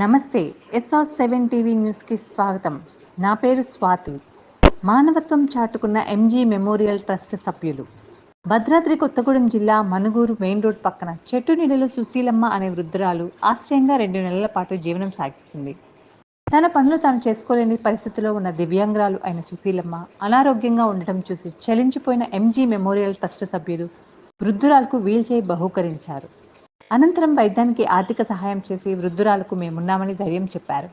నమస్తే SR seven TV న్యూస్కి స్వాగతం. నా పేరు స్వాతి. మానవత్వం చాటుకున్న ఎంజీ మెమోరియల్ ట్రస్ట్ సభ్యులు. భద్రాద్రి కొత్తగూడెం జిల్లా మనుగూరు మెయిన్ రోడ్ పక్కన చెట్టు నీడలో సుశీలమ్మ అనే వృద్ధురాలు ఆశ్చర్యంగా రెండు నెలల పాటు జీవనం సాగిస్తుంది. తన పనులు తాను చేసుకోలేని పరిస్థితిలో ఉన్న దివ్యాంగురాలు అయిన సుశీలమ్మ అనారోగ్యంగా ఉండటం చూసి చలించిపోయిన ఎంజీ మెమోరియల్ ట్రస్ట్ సభ్యులు వృద్ధురాలకు వీల్చే బహూకరించారు. అనంతరం వైద్యానికి ఆర్థిక సహాయం చేసి వృద్ధురాలకు మేమున్నామని ధైర్యం చెప్పారు.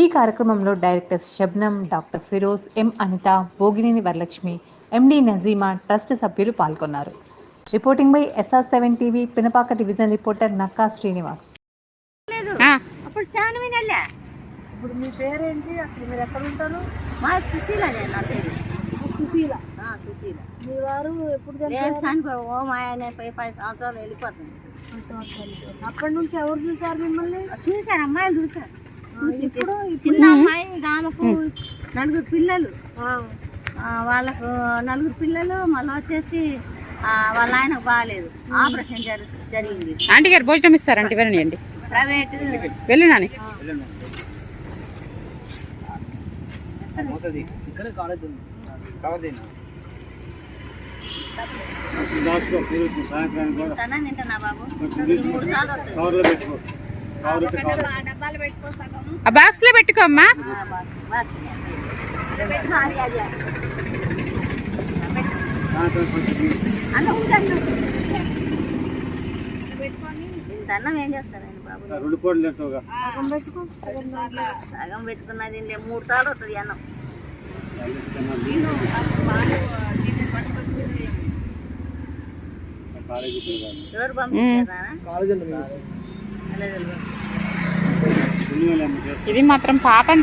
ఈ కార్యక్రమంలో directors Shabnam doctor Firoz M Anitha Bhogineni Varalakshmi MD Najima trust సభ్యులు పాల్గొన్నారు. Reporting by SR seven TV Pinapaka division reporter Nakka Srinivas. ఇప్పుడు మీ పేరేంటి? అసలు మీరు ఎక్కడ ఉంటారు? మా సుశీల నేను నా పేరు. సుశీల. వారు ఎప్పుడు లేదు ఓ మా ఆయన పై పది సంవత్సరాలు వెళ్ళిపోతుంది అక్కడి నుంచి ఎవరు చూసారు మిమ్మల్ని? చూశారు అమ్మాయిలు చూశారు చూసి ఇప్పుడు చిన్న అమ్మాయి ఆమెకు నలుగురు పిల్లలు. వాళ్ళకు నలుగురు పిల్లలు మళ్ళీ వచ్చేసి ఆ, వాళ్ళ ఆయనకు బాగాలేదు ఆపరేషన్ జరి జరిగింది. ఆంటీ గారు భోజనం ఇస్తారు ఆంటీ? వెళ్ళండి ప్రైవేట్ వెళ్ళు నాని. ఇక్కడ కాలేజ్ ఉంది. దాచుకో తిరుగుతూ సాయంత్రం కూడా కవర్లో పెట్టుకో ఆ బాక్స్లో పెట్టుకో అమ్మా ఆ, బాగా, బాగా. పెట్టుకో అది అది అది. సాయంత్రం కొంచెం తీసి అన్నం ఉందన్నం. పెట్టుకొని ఇంత అన్నం ఏం చేస్తారండి బాబు రెండు కోట్లు సగం పెట్టుకో సగం పెట్టుకున్నది మూడు సార్లు వస్తుంది అన్నం ఇది మాత్రం పాపం